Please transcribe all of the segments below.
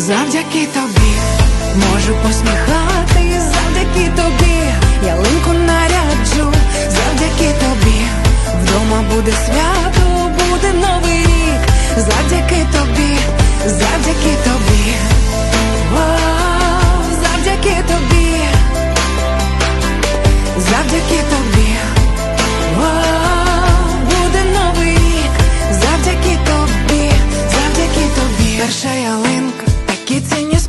завдяки тобі можу посміхати, завдяки тобі ялинку наряджу, завдяки тобі вдома буде свято, буде новий рік, завдяки тобі, завдяки тобі, завдяки тобі, завдяки тобі.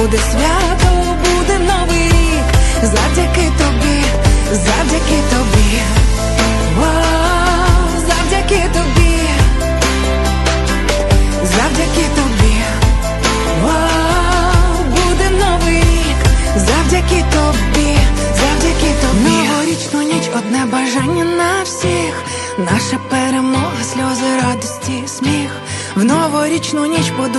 буде свято, буде новий рік. Завдяки тобі, завдяки тобі. Завдяки тобі. Завдяки тобі. Буде новий рік. Завдяки тобі, завдяки тобі. Новорічну ніч одне бажання на всіх. Наша перемога, сльози, радості, сміх. В новорічну ніч будуть